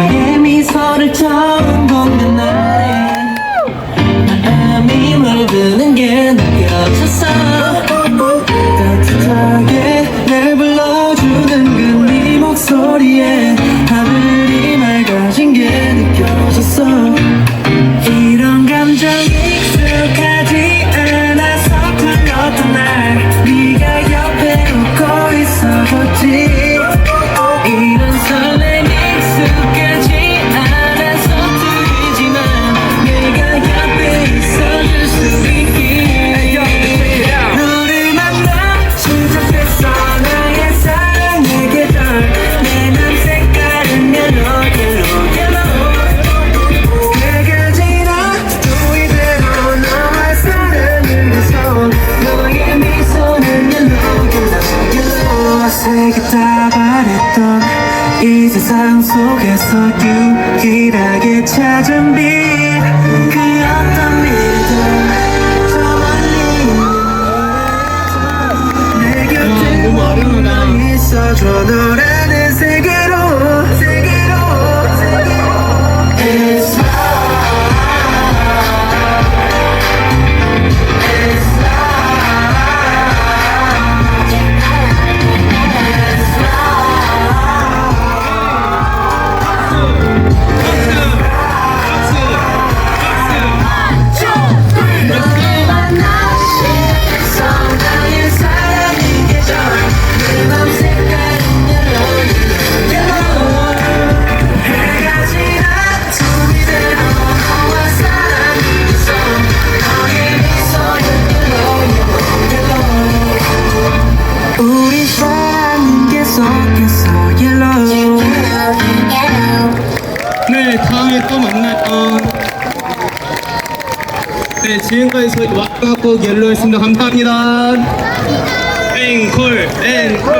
나의 미소를 처음 보면 나 내가 바랬던 이 세상 속에서 유일하게 찾은 빛 그 어떤 빛도 저 멀리 있는 내 곁에 아, 있어줘 노래 우리 사랑은 계속 계속 yellow. 네 다음에 또 만나요 네 지금까지 저희 왁가곡 옐로였습니다. 감사합니다. 앵콜 앵콜.